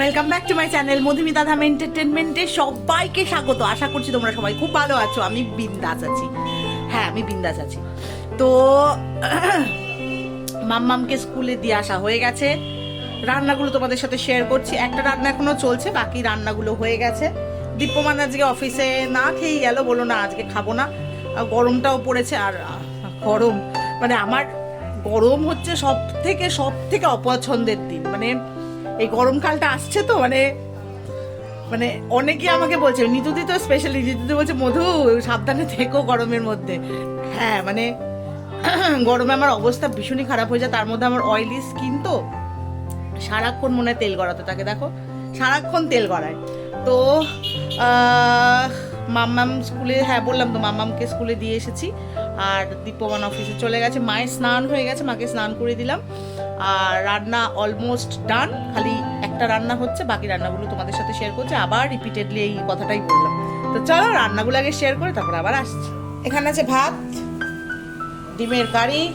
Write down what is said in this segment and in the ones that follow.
Welcome back to my channel Madhumita Dham এন্টারটেনমেন্টে সবাইকে স্বাগত। আশা করছি তোমরা সবাই খুব ভালো আছো। আমি বিন্দাস আছি। হ্যাঁ আমি বিন্দাস আছি। তো, মাম্মামকে স্কুলে দিয়ে আসা হয়ে গেছে। রান্নাগুলো তোমাদের সাথে শেয়ার করছি। একটা রান্না এখনও চলছে, বাকি রান্নাগুলো হয়ে গেছে। দীপ্যমান আজকে অফিসে না খেয়েই গেল বলো না, আজকে খাব না। গরমটাও পড়েছে, আর গরম। মানে আমার গরম হচ্ছে সব থেকে সব থেকে অপছন্দের দিন। মানে এই গরমকালটা আসছে তো মানে মানে অনেকে আমাকে বলছে, নিতুদি তো স্পেশালি নিতুদি বলছে, মধু, সাবধানে থেকো গরমের মধ্যে। হ্যাঁ মানে গরমে আমার অবস্থা ভীষণই খারাপ হয়ে যায়। তার মধ্যে আমার অয়েলি স্কিন তো সারাক্ষণ মনে হয় তেল গড়াতে থাকে। দেখো, সারাক্ষণ তেল গড়ায়। তো মাম্মাম স্কুলে হ্যাঁ বললাম তো, মাম্মামকে স্কুলে দিয়ে এসেছি। আর দীপমান অফিসে চলে গেছে। মায়ের স্নান হয়ে গেছে, মাকে স্নান করে দিলাম। আর রান্না অলমোস্ট ডান খালি একটা রান্না হচ্ছে, বাকি রান্নাগুলো তোমাদের সাথে শেয়ার করছে। আবার রিপিটেডলি এই কথাটাই বললাম। তো চলো রান্নাগুলো আগে শেয়ার করে, তারপর আবার আসছি। এখানে আছে ভাত, ডিমের কারি,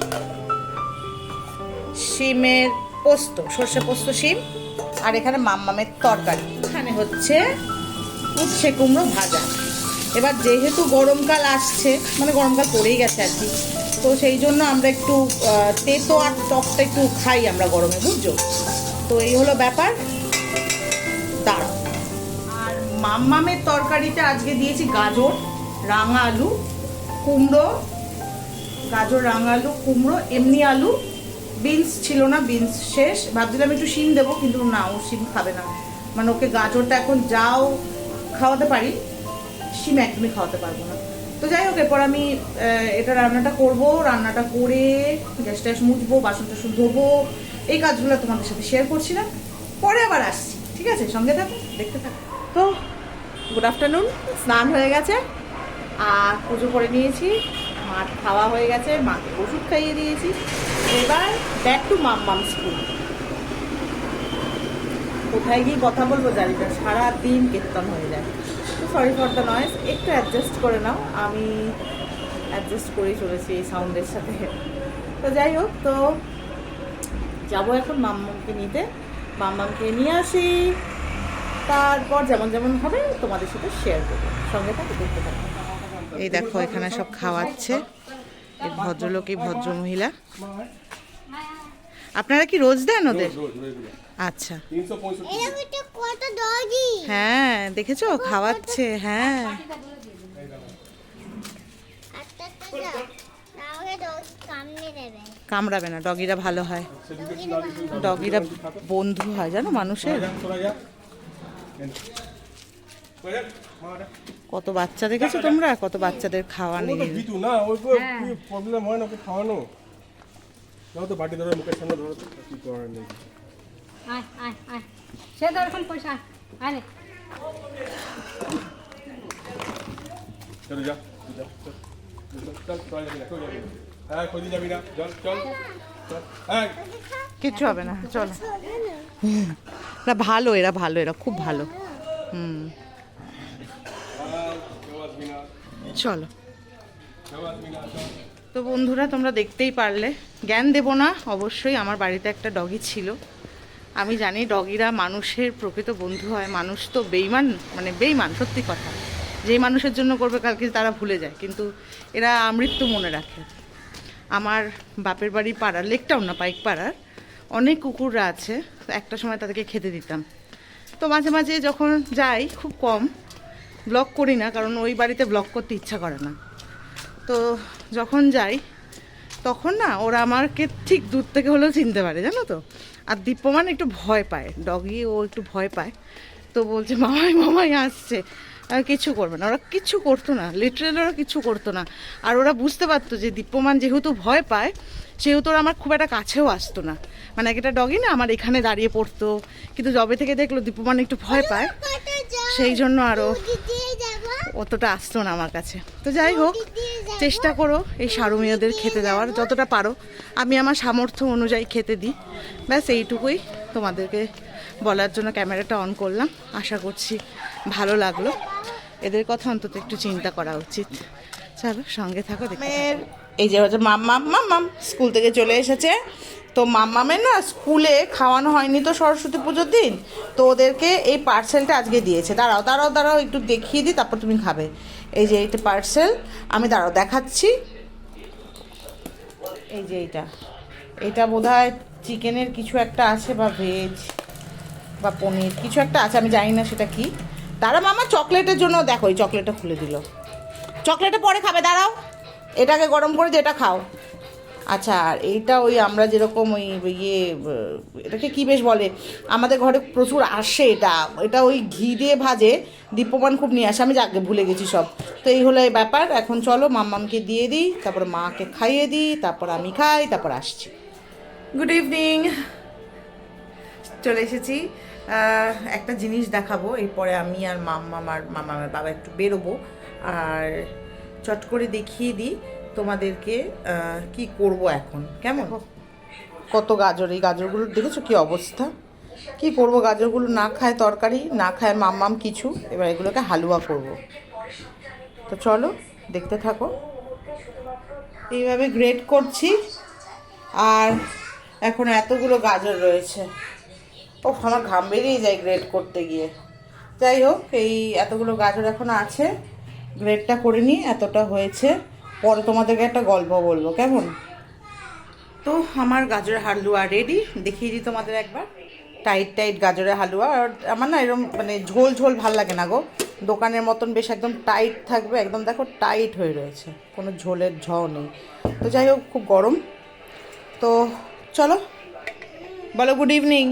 শিমের পোস্ত, সর্ষে পোস্ত, শিম। আর এখানে মাম্মামের তরকারি। এখানে হচ্ছে উচ্ছে কুমড়ো ভাজা। এবার যেহেতু গরমকাল আসছে মানে গরমকাল পড়েই গেছে আর কি, তো সেই জন্য আমরা একটু তেতো আর টকটা একটু খাই আমরা গরমে, বুঝছ? তো এই হলো ব্যাপার। দাঁড়াও। আর মাম্মামের তরকারিতে আজকে দিয়েছি গাজর, রাঙা আলু, কুমড়ো, গাজর, রাঙা আলু, কুমড়ো, এমনি আলু। বিনস ছিল না, বিনস শেষ। ভাবছিলাম একটু শিম দেবো, কিন্তু না, ও শিম খাবে না। মানে ওকে গাজরটা এখন যাও খাওয়াতে পারি। শিম একদমই খাওয়াতে পারব না। তো যাই হোক, এরপর আমি এটা রান্নাটা করব, রান্নাটা করে গ্যাস ট্যাস মুছবো, বাসন টাসন ধোবো, এই কাজগুলো তোমাদের সাথে শেয়ার করছিলাম পরে আবার আসছি, ঠিক আছে? সঙ্গে থাকো, দেখতে থাকো। তো গুড আফটারনুন স্নান হয়ে গেছে। আর পুজো করে নিয়েছি, মার খাওয়া হয়ে গেছে, মাকে ওষুধ খাইয়ে দিয়েছি। এবার back to mum mum school কোথায় গিয়ে কথা বলব জানি না, সারাদিন কীর্তন হয়ে যায়। সরি ফর দ্য নয়েস একটু অ্যাডজাস্ট করে নাও। আমি অ্যাডজাস্ট করেই চলেছি এই সাউন্ডের সাথে। তো যাই হোক তো যাব এখন মাম্মামকে নিতে। মাম্মামকে নিয়ে আসি। তারপর যেমন যেমন হবে তোমাদের সাথে শেয়ার করব। সঙ্গে থাকো দেখতে থাকো। এই দেখো এখানে সব খাওয়াচ্ছে। এই ভদ্রলোক এই ভদ্র মহিলা আপনারা কি রোজ দেন ওদের? আচ্ছা। হ্যাঁ দেখেছ? খাওয়াচ্ছে হ্যাঁ। কামড়াবে না ডগিরা ভালো হয়। ডগিরা বন্ধু হয় জানো মানুষের? কত বাচ্চা দেখেছ তোমরা? কত বাচ্চাদের খাওয়া নেই। না ওই প্রবলেম হয়। না ওকে খাওয়ানো? তো বাটি ধরো মুখের সামনে ধরো কি করার নেই। আয় আয় আয়। সে তো পয়সা চলো যা না না হ্যাঁ না? চল হ্যাঁ। কিচ্ছু হবে না চলো। এরা ভালো এরা ভালো এরা খুব ভালো। হুম। না না চল। তো বন্ধুরা তোমরা দেখতেই পারলে। জ্ঞান দেব না অবশ্যই। আমার বাড়িতে একটা ডগি ছিল। আমি জানি ডগিরা মানুষের প্রকৃত বন্ধু হয়, মানুষ তো বেইমান মানে বেইমান সত্যি কথা। যেই মানুষের জন্য করবে কালকে তারা ভুলে যায়, কিন্তু এরা আমৃত্যু মনে রাখে। আমার বাপের বাড়ি পাড়ার লেকটাও না, পাইক পাড়ার, অনেক কুকুররা আছে, একটা সময় তাদেরকে খেতে দিতাম। তো মাঝে মাঝে যখন যাই, খুব কম ব্লগ করি না, কারণ ওই বাড়িতে ব্লগ করতে ইচ্ছা করে না। তো যখন যাই, তখন না, ওরা আমাকে ঠিক দূর থেকে হলেও চিনতে পারে, জানো তো? আর দীপ্যমান একটু ভয় পায়। ডগি ও একটু ভয় পায়। তো বলছে মামাই মামাই আসছে। আর কিছু করবে না। ওরা কিছু করতো না। লিটারেল ওরা কিছু করতো না। আর ওরা বুঝতে পারতো যে দীপ্যমান যেহেতু ভয় পায় সেহেতু ওরা আমার খুব একটা কাছেও আসতো না। মানে একটা ডগি না আমার এখানে দাঁড়িয়ে পড়তো। কিন্তু জবে থেকে দেখল দীপ্যমান একটু ভয় পায়। সেই জন্য আরও অতটা আসতো না আমার কাছে। তো যাই হোক চেষ্টা করো এই সারমীয়দের খেতে দেওয়ার যতটা পারো। আমি আমার সামর্থ্য অনুযায়ী খেতে দিই। ব্যাস এইটুকুই তোমাদেরকে বলার জন্য ক্যামেরাটা অন করলাম। আশা করছি ভালো লাগল। এদের কথা অন্তত একটু চিন্তা করা উচিত। চলো সঙ্গে থাকো এই যে হচ্ছে মাম মাম মাম মাম স্কুল থেকে চলে এসেছে। তো মাম্মামের না স্কুলে খাওয়ানো হয়নি তো সরস্বতী পুজোর দিন, তো ওদেরকে এই পার্সেলটা আজকে দিয়েছে। দাঁড়াও দাঁড়াও দাঁড়াও, একটু দেখিয়ে দিই, তারপর তুমি খাবে। এই যে এইটা পার্সেল আমি দাঁড়াও, দেখাচ্ছি। এই যে এইটা। এটা বোধ চিকেনের কিছু একটা আছে বা ভেজ বা পনির, কিছু একটা আছে, আমি জানি না সেটা কি। তারা মামা চকলেটের জন্য দেখো, এই চকলেটটা খুলে দিল। চকলেটটা পরে খাবে, দাঁড়াও। এটাকে গরম করে যেটা খাও। আচ্ছা আর এইটা ওই আমরা যেরকম ওই ইয়ে এটাকে কী বেশ বলে? আমাদের ঘরে প্রচুর আসে এটা। এটা ওই ঘি দিয়ে ভাজে দীপ্যমান খুব নিয়ে আসে। আমি যাকে ভুলে গেছি সব। তো এই হলো এই ব্যাপার। এখন চলো মাম্মামকে দিয়ে দিই, তারপর মাকে খাইয়ে দিই, তারপর আমি খাই, তারপর আসছি। গুড ইভিনিং চলে এসেছি। একটা জিনিস দেখাবো, এরপরে আমি আর মাম্মাম আর মামামের বাবা একটু বেরোবো। আর চট করে দেখিয়ে দিই। তোমাদেরকে কি করব এখন? কেমন? কত গাজর? এই গাজরগুলোর দেখেছ কি অবস্থা? কি করব? গাজরগুলো না খায় তরকারি না খায় মাম্মাম কিছু। এবার এগুলোকে হালুয়া করব। তো চলো দেখতে থাকো। এইভাবে গ্রেট করছি। আর এখন এতগুলো গাজর রয়েছে। ও আমার ঘাম বেরিয়ে যায় গ্রেড করতে গিয়ে। যাই হোক এই এতগুলো গাজর এখন আছে। গ্রেডটা করে নিই এতটা হয়েছে। পরে তোমাদেরকে একটা গল্প বলব কেমন? তো আমার গাজরের হালুয়া রেডি দেখিয়ে দিই তোমাদের একবার। টাইট টাইট গাজরের হালুয়া আর আমার না এরকম মানে ঝোল ঝোল ভালো লাগে না গো। দোকানের মতন বেশ একদম টাইট থাকবে একদম দেখো টাইট হয়ে রয়েছে কোনো ঝোলের ঝ নেই। তো যাই হোক খুব গরম। তো চলো বলো গুড ইভিনিং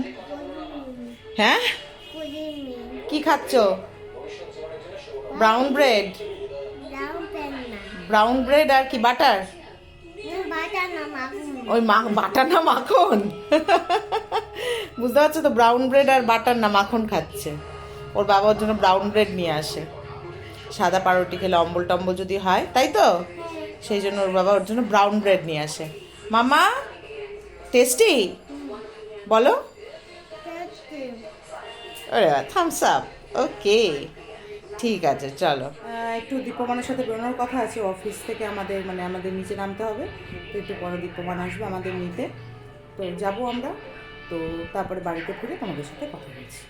হ্যাঁ. কি খাচ্ছ? Brown bread. ব্রাউন ব্রেড আর কি বাটার ওই মা বাটার না মাখন? বুঝতে পারছ তো ব্রাউন ব্রেড আর বাটার না মাখন খাচ্ছে। ওর বাবার জন্য ব্রাউন ব্রেড নিয়ে আসে। সাদা পাউরুটি খেলে অম্বল টম্বল যদি হয় তাই তো? সেই জন্য ওর বাবা ওর জন্য ব্রাউন ব্রেড নিয়ে আসে। মামা টেস্টি বলো। থামস আপ ওকে ঠিক আছে চলো। একটু দীপমানের সাথে বেরোনোর কথা আছে অফিস থেকে আমাদের মানে আমাদের নিচে নামতে হবে। তো একটু পরে দীপমান আসবে আমাদের নিতে। তো যাব আমরা। তো তারপরে বাড়িতে ফিরে তোমাদের সাথে কথা বলছি।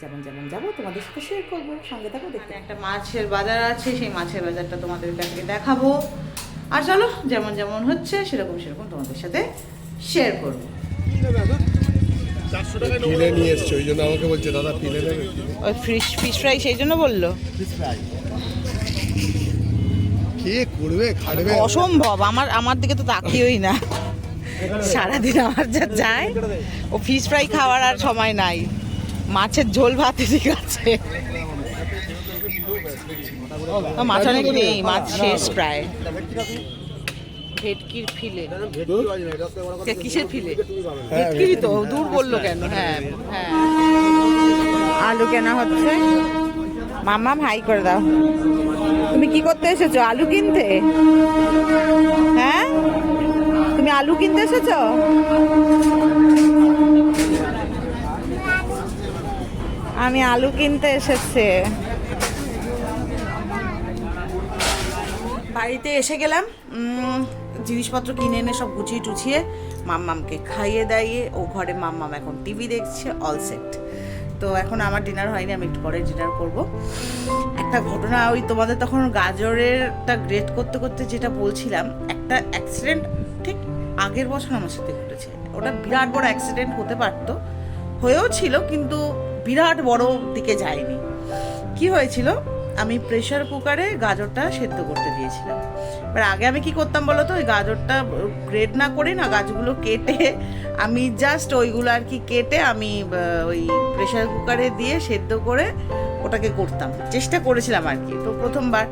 যেমন যেমন যাব তোমাদের সাথে শেয়ার করব। সঙ্গে থাকো দেখতে একটা মাছের বাজার আছে সেই মাছের বাজারটা তোমাদের কাছে দেখাবো। আর চলো যেমন যেমন হচ্ছে সেরকম সেরকম তোমাদের সাথে শেয়ার করব। কিনে নিয়ে এসছে ওই জন্য আমাকে বলছে দাদা কিনে নেবে? ওই ফিশ ফিশ ফ্রাই সেই জন্য বলল। কে করবে খাটবে? অসম্ভব আমার আমার দিকে তো তাকিয়েই না। সারাদিন আমার যা যায় ও ফিশ ফ্রাই খাওয়ার আর সময় নাই। মাছের ঝোল ভাত ঠিক আছে। মাছ অনেক নেই মাছ শেষ প্রায়। ভেটকির ফিলে। কিসের ফিলে? ভেটকিরই তো দূর বলল কেন? হ্যাঁ হ্যাঁ। আলু কেনা হচ্ছে। মাম্মাম হাই করে দাও। তুমি কি করতে এসেছ? আলু কিনতে? হ্যাঁ? তুমি আলু কিনতে এসেছ? আমি আলু কিনতে এসেছে। বাড়িতে এসে গেলাম। জিনিসপত্র কিনে এনে সব গুছিয়ে টুছিয়ে মাম্মামকে খাইয়ে দাইয়ে ও ঘরে মাম্মাম এখন টিভি দেখছে অল সেট তো এখন আমার ডিনার হয়নি, আমি একটু পরে ডিনার করব। একটা ঘটনা ওই তোমাদের তখন গাজরেরটা গ্রেট করতে করতে যেটা বলছিলাম, একটা অ্যাক্সিডেন্ট ঠিক আগের বছর আমার সাথে ঘটেছে। ওটা বিরাট বড় অ্যাক্সিডেন্ট হতে পারতো, হয়েও ছিল কিন্তু বিরাট বড় দিকে যায়নি। কি হয়েছিল? আমি প্রেশার কুকারে গাজরটা সেদ্ধ করতে দিয়েছিলাম। এবার আগে আমি কি করতাম বলো তো ওই গাজরটা গ্রেড না করে না গাছগুলো কেটে আমি জাস্ট ওইগুলো আর কি কেটে আমি ওই প্রেশার কুকারে দিয়ে সেদ্ধ করে ওটাকে করতাম। চেষ্টা করেছিলাম আর কি, তো প্রথমবার।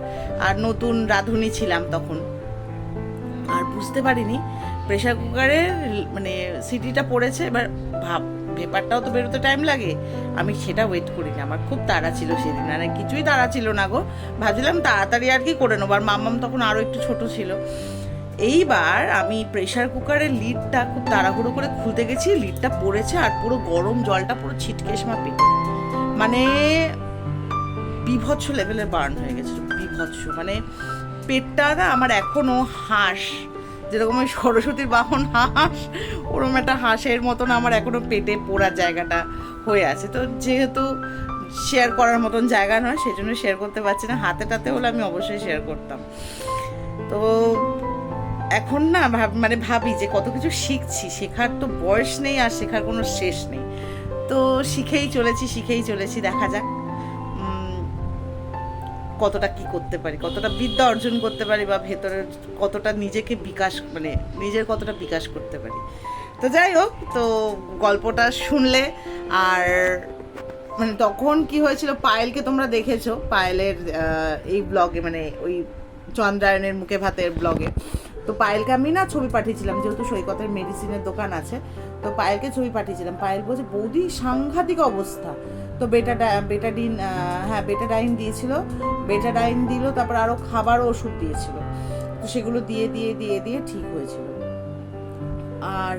আর নতুন রাঁধুনি ছিলাম তখন। আর বুঝতে পারিনি প্রেশার কুকারের মানে সিটিটা পড়েছে, এবার ভাব পেপারটাও তো বেরোতে টাইম লাগে। আমি সেটা ওয়েট করিনি, আমার খুব তাড়া ছিল সেদিন। আর কিছুই তাড়া ছিল না গো। ভাবছিলাম তাড়াতাড়ি আর কি করে নেব। আর মাম্মাম তখন আরও একটু ছোট ছিল। এইবার আমি প্রেশার কুকারের লিডটা খুব তাড়াহুড়ো করে খুলতে গেছি লিডটা পড়েছে আর পুরো গরম জলটা পুরো ছিটকে আমার পেটে। মানে বিভৎস লেভেলের বার্ন হয়ে গেছিল, বিভৎস। মানে পেটটা না আমার এখনও হাঁস, যেরকম ওই সরস্বতীর বাহন হাঁস ওরকম একটা হাঁসের মতন আমার এখনও পেটে পোড়ার জায়গাটা হয়ে আছে। তো যেহেতু শেয়ার করার মতন জায়গা নয় সেই জন্য শেয়ার করতে পারছি না। হাতে টাতে হলে আমি অবশ্যই শেয়ার করতাম। তো এখন না মানে ভাবি যে কত কিছু শিখছি, শেখার তো বয়স নেই আর শেখার কোনো শেষ নেই। তো শিখেই চলেছি শিখেই চলেছি, দেখা যাক কতটা কি করতে পারি, কতটা বিদ্যা অর্জন করতে পারি বা ভেতরের কতটা নিজেকে বিকাশ মানে নিজের কতটা বিকাশ করতে পারি। তো যাই হোক, তো গল্পটা শুনলে আর মানে তখন কি হয়েছিল, পায়েলকে তোমরা দেখেছ, পায়েলের এই ব্লগে মানে ওই চন্দ্রায়নের মুখে ভাতের ব্লগে। তো পায়েলকে আমি না ছবি পাঠিয়েছিলাম, যেহেতু সৈকতের মেডিসিনের দোকান আছে, তো পায়েলকে ছবি পাঠিয়েছিলাম। পায়েল বলছে, বৌদি, সাংঘাতিক অবস্থা। তো বেটা বেটাডিন হ্যাঁ বেটাডাইন দিয়েছিল। বেটাডাইন দিল, তারপর আরও খাবার ওষুধ দিয়েছিল। তো সেগুলো দিয়ে দিয়ে দিয়ে দিয়ে ঠিক হয়েছিল। আর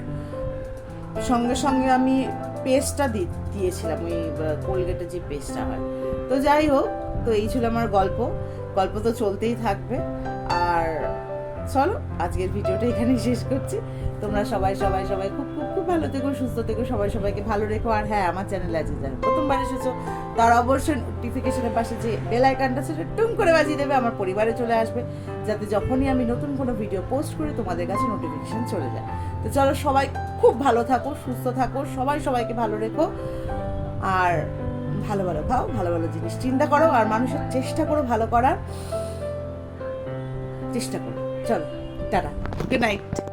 সঙ্গে সঙ্গে আমি পেস্টটা দি, দিয়েছিলাম, ওই কোলগেটের যে পেস্টটা হয়। তো যাই হোক, তো এই ছিল আমার গল্প। গল্প তো চলতেই থাকবে। আর চলো, আজকের ভিডিওটা এখানেই শেষ করছি। তোমরা সবাই সবাই সবাই খুব খুব খুব ভালো থেকো, সুস্থ থেকো, সবাই সবাইকে ভালো রেখো। আর হ্যাঁ আমার চ্যানেলে আজকে যারা প্রথমবার এসেছ, তারা অবশ্যই নোটিফিকেশনের পাশে যে বেল আইকনটা সেটা টুম করে বাজিয়ে দেবে, আমার পরিবারে চলে আসবে, যাতে যখনই আমি নতুন কোনো ভিডিও পোস্ট করি, তোমাদের কাছে নোটিফিকেশন চলে যায়। তো চলো, সবাই খুব ভালো থাকো, সুস্থ থাকো, সবাই সবাইকে ভালো রেখো। আর ভালো ভালো খাও, ভালো ভালো জিনিস চিন্তা করো, আর মানুষের চেষ্টা করো ভালো করার। চেষ্টা করো। চলো টাটা গুড নাইট